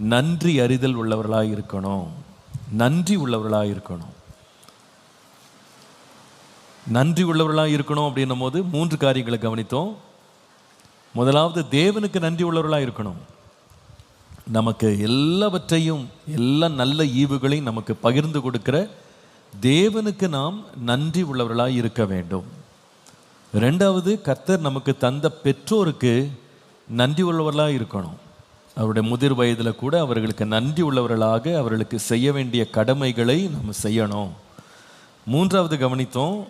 நன்றி அறிதல் உள்ளவர்களாக இருக்கணும். நன்றி உள்ளவர்களாக இருக்கணும். நன்றி உள்ளவர்களாக இருக்கணும் அப்படின்னும் போது மூன்று காரியங்களை கவனித்தோம். முதலாவது தேவனுக்கு நன்றி உள்ளவர்களாக இருக்கணும். நமக்கு எல்லாவற்றையும் எல்லா நல்ல ஈவுகளையும் நமக்கு பகிர்ந்து கொடுக்கிற தேவனுக்கு நாம் நன்றி உள்ளவர்களாக இருக்க வேண்டும். ரெண்டாவது கர்த்தர் நமக்கு தந்த பெற்றோருக்கு நன்றி உள்ளவர்களாக இருக்கணும். அவருடைய முதிர் வயதில் கூட அவர்களுக்கு நன்றி உள்ளவர்களாக அவர்களுக்கு செய்ய வேண்டிய கடமைகளை நம்ம செய்யணும். மூன்றாவது கவனித்தோம்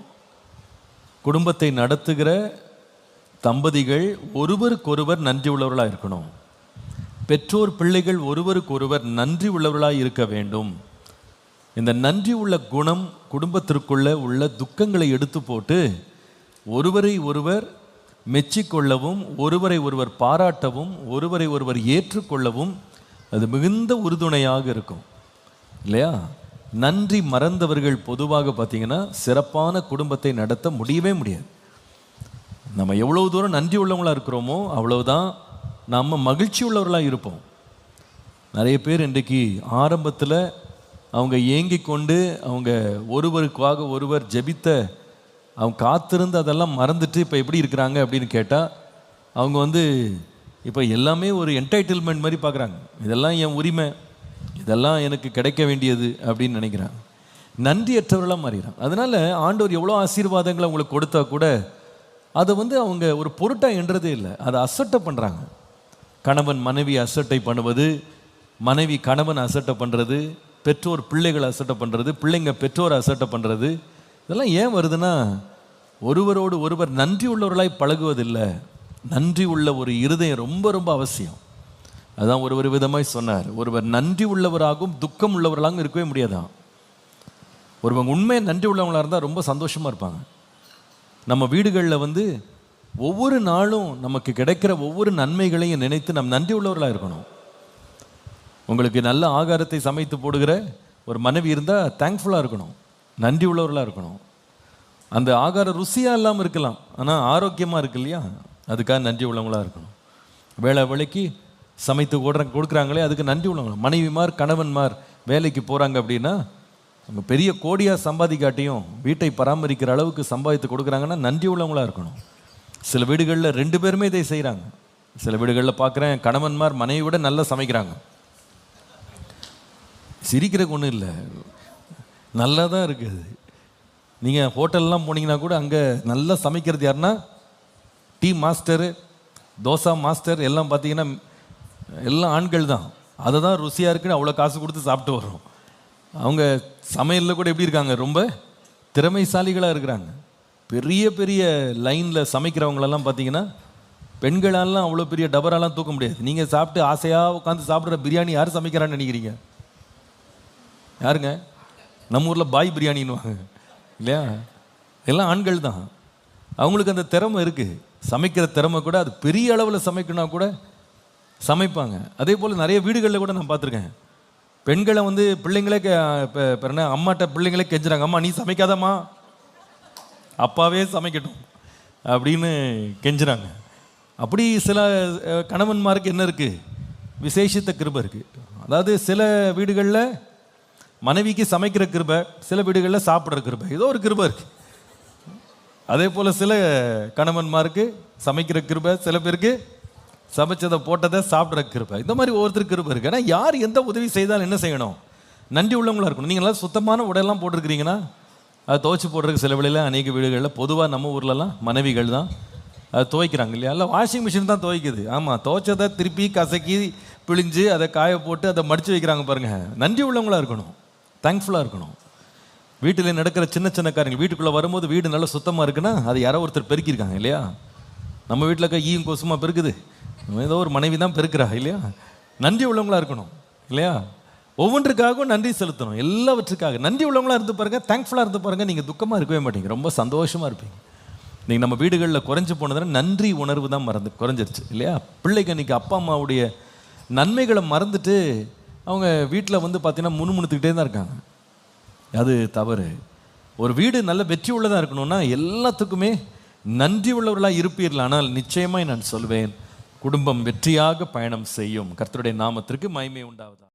குடும்பத்தை நடத்துகிற தம்பதிகள் ஒருவருக்கொருவர் நன்றி உள்ளவர்களாக இருக்கணும். பெற்றோர் பிள்ளைகள் ஒருவருக்கொருவர் நன்றி உள்ளவர்களாக இருக்க வேண்டும். இந்த நன்றி உள்ள குணம் குடும்பத்திற்குள்ள உள்ள துக்கங்களை எடுத்து போட்டு ஒருவரை ஒருவர் மெச்சிக்கொள்ளவும் ஒருவரை ஒருவர் பாராட்டவும் ஒருவரை ஒருவர் ஏற்றுக்கொள்ளவும் அது மிகுந்த உறுதுணையாக இருக்கும். இல்லையா? நன்றி மறந்தவர்கள் பொதுவாக பார்த்தீங்கன்னா சிறப்பான குடும்பத்தை நடத்த முடியவே முடியாது. நம்ம எவ்வளவு தூரம் நன்றி உள்ளவங்களா இருக்கிறோமோ அவ்வளவுதான் நம்ம மகிழ்ச்சி உள்ளவர்களாக இருப்போம். நிறைய பேர் இன்றைக்கு ஆரம்பத்தில் அவங்க ஏங்கி கொண்டு அவங்க ஒருவருக்காக ஒருவர் ஜெபித்த அவங்க காத்திருந்து அதெல்லாம் மறந்துட்டு இப்போ எப்படி இருக்கிறாங்க அப்படின்னு கேட்டால் அவங்க வந்து இப்போ எல்லாமே ஒரு என்டைட்டில்மெண்ட் மாதிரி பார்க்குறாங்க இதெல்லாம் என் உரிமை. இதெல்லாம் எனக்கு கிடைக்க வேண்டியது அப்படின்னு நினைக்கிறாங்க. நன்றியற்றவர்களாக மாறிடுறாங்க. அதனால் ஆண்டவர் எவ்வளோ ஆசீர்வாதங்களை அவங்களுக்கு கொடுத்தா கூட அதை வந்து அவங்க ஒரு பொருட்டாக என்றதே இல்லை. அதை அசட்டை பண்ணுறாங்க கணவன் மனைவி அசட்டை பண்ணுவது மனைவி கணவன் அசட்டை பண்ணுறது பெற்றோர் பிள்ளைகள் அசட்டை பண்ணுறது பிள்ளைங்க பெற்றோர் அசட்டை பண்ணுறது இதெல்லாம் ஏன் வருதுன்னா ஒருவரோடு ஒருவர் நன்றி உள்ளவர்களாய் பழகுவதில்லை. நன்றி உள்ள ஒரு இருதயம் ரொம்ப ரொம்ப அவசியம். அதான் ஒரு ஒரு விதமாய் சொன்னார். ஒருவர் நன்றி உள்ளவராகவும் துக்கம் உள்ளவர்களாகவும் இருக்கவே முடியாதான். ஒருவங்க உண்மையை நன்றி உள்ளவங்களாக இருந்தால் ரொம்ப சந்தோஷமாக இருப்பாங்க. நம்ம வீடுகளில் வந்து ஒவ்வொரு நாளும் நமக்கு கிடைக்கிற ஒவ்வொரு நன்மைகளையும் நினைத்து நம் நன்றி உள்ளவர்களாக இருக்கணும். உங்களுக்கு நல்ல ஆகாரத்தை சமைத்து போடுகிற ஒரு மனைவி இருந்தால் தேங்க்ஃபுல்லாக இருக்கணும். நன்றி உள்ளவர்களாக இருக்கணும். அந்த ஆகாரம் ருசியாக இல்லாமல் இருக்கலாம். ஆனால் ஆரோக்கியமாக இருக்கு இல்லையா? அதுக்காக நன்றி உள்ளவங்களாக இருக்கணும். வேலை வேலைக்கு சமைத்து ஓடுற கொடுக்குறாங்களே அதுக்கு நன்றி உள்ளவங்க. மனைவிமார் கணவன்மார் வேலைக்கு போகிறாங்க அப்படின்னா அவங்க பெரிய கோடியாக சம்பாதிக்காட்டியும் வீட்டை பராமரிக்கிற அளவுக்கு சம்பாதித்து கொடுக்குறாங்கன்னா நன்றி உள்ளவங்களாக இருக்கணும். சில வீடுகளில் ரெண்டு பேருமே இதை செய்கிறாங்க சில வீடுகளில் பார்க்குறேன் கணவன்மார் மனைவி விட நல்லா சமைக்கிறாங்க. சிரிக்கிறக்கு ஒன்றும் இல்லை. நல்லா தான் இருக்குது நீங்கள் ஹோட்டல்லாம் போனீங்கன்னா கூட அங்கே நல்லா சமைக்கிறது யாருன்னா டீ மாஸ்டரு தோசா மாஸ்டர் எல்லாம் பார்த்தீங்கன்னா எல்லாம் ஆண்கள் தான். அதை தான் ருசியாக இருக்குன்னு அவ்வளோ காசு கொடுத்து சாப்பிட்டு வர்றோம். அவங்க சமையலில் கூட எப்படி இருக்காங்க? ரொம்ப திறமைசாலிகளாக இருக்கிறாங்க. பெரிய பெரிய லைனில் சமைக்கிறவங்களெல்லாம் பார்த்தீங்கன்னா பெண்களாலாம் அவ்வளோ பெரிய டபராலாம் தூக்க முடியாது. நீங்கள் சாப்பிட்டு ஆசையாக உட்காந்து சாப்பிட்ற பிரியாணி யார் சமைக்கிறான்னு நினைக்கிறீங்க? யாருங்க? நம்ம ஊரில் பாய் பிரியாணின்னுவாங்க. இல்லையா? எல்லாம் ஆண்கள் தான். அவங்களுக்கு அந்த திறமை இருக்குது சமைக்கிற திறமை கூட அது பெரிய அளவில் சமைக்கணும்னா கூட சமைப்பாங்க. அதே போல் நிறைய வீடுகளில் கூட நான் பார்த்துருக்கேன். பெண்களை வந்து பிள்ளைங்களே கே- என்ன அம்மாட்ட பிள்ளைங்களே கெஞ்சுறாங்க. அம்மா நீ சமைக்காதம்மா. அப்பாவே சமைக்கட்டும். அப்படின்னு கெஞ்சுறாங்க. அப்படி சில கணவன்மாருக்கு என்ன இருக்குது விசேஷித்த கிருபை இருக்குது அதாவது சில வீடுகளில் மனைவிக்கு சமைக்கிற கிருபை சில வீடுகளில் சாப்பிட்ற கிருபை. ஏதோ ஒரு கிருபை இருக்குது அதே போல் சில கணவன்மாருக்கு சமைக்கிற கிருபை சில பேருக்கு சமைச்சதை போட்டதை சாப்பிட்ற கிருபை. இந்த மாதிரி ஒவ்வொருத்தர் கிருபை இருக்கு. ஏன்னா யார் எந்த உதவி செய்தாலும் என்ன செய்யணும்? நன்றி உள்ளவங்களா இருக்கணும். நீங்கள் எல்லாம் சுத்தமான உடையெல்லாம் போட்டிருக்கிறீங்கன்னா அதை துவைச்சு போடுறதுக்கு சில வேளையில் அநேக வீடுகளில் பொதுவாக நம்ம ஊர்லலாம் மனைவிகள் தான் அதை துவைக்கிறாங்க இல்லையா? இல்லை வாஷிங் மிஷின் தான் துவைக்குது. ஆமாம் துவைச்சதை திருப்பி கசக்கி பிழிஞ்சு அதை காய போட்டு அதை மடித்து வைக்கிறாங்க பாருங்கள் நன்றி உள்ளவங்களா இருக்கணும். தேங்க்ஃபுல்லாக இருக்கணும். வீட்டில் நடக்கிற சின்ன சின்ன காரியங்கள் வீட்டுக்குள்ளே வரும்போது வீடு நல்லா சுத்தமாக இருக்குன்னா அது யாரோ ஒருத்தர் பெருக்கியிருக்காங்க இல்லையா? நம்ம வீட்டில் இருக்க ஈயும் கொசுமா பெருக்குது. ஏதோ ஒரு மனைவி தான் பெருக்கிறா இல்லையா? நன்றி உள்ளவங்களா இருக்கணும் இல்லையா? ஒவ்வொன்றுக்காகவும் நன்றி செலுத்தணும் எல்லாவற்றுக்காக. நன்றி உள்ளவங்களா இருந்து பாருங்கள் தேங்க்ஃபுல்லாக இருந்து பாருங்கள் நீங்கள் துக்கமாக இருக்கவே மாட்டீங்க. ரொம்ப சந்தோஷமாக இருப்பீங்க. நீங்கள் நம்ம வீடுகளில் குறைஞ்சி போனதுன்னா நன்றி உணர்வு தான் மறந்து குறைஞ்சிருச்சு இல்லையா? பிள்ளைக்கு இன்றைக்கி அப்பா அம்மாவுடைய நன்மைகளை மறந்துட்டு அவங்க வீட்டில் வந்து பார்த்தீங்கன்னா முணுமுணுத்துக்கிட்டே தான் இருக்காங்க. அது தவறு. ஒரு வீடு நல்ல வெற்றி உள்ளதாக இருக்கணும்னா எல்லாத்துக்குமே நன்றி உள்ளவர்களாக இருப்பீர்கள். ஆனால் நிச்சயமாய் நான் சொல்வேன் குடும்பம் வெற்றியாக பயணம் செய்யும். கர்த்தருடைய நாமத்திற்கு மய்மை உண்டாவதா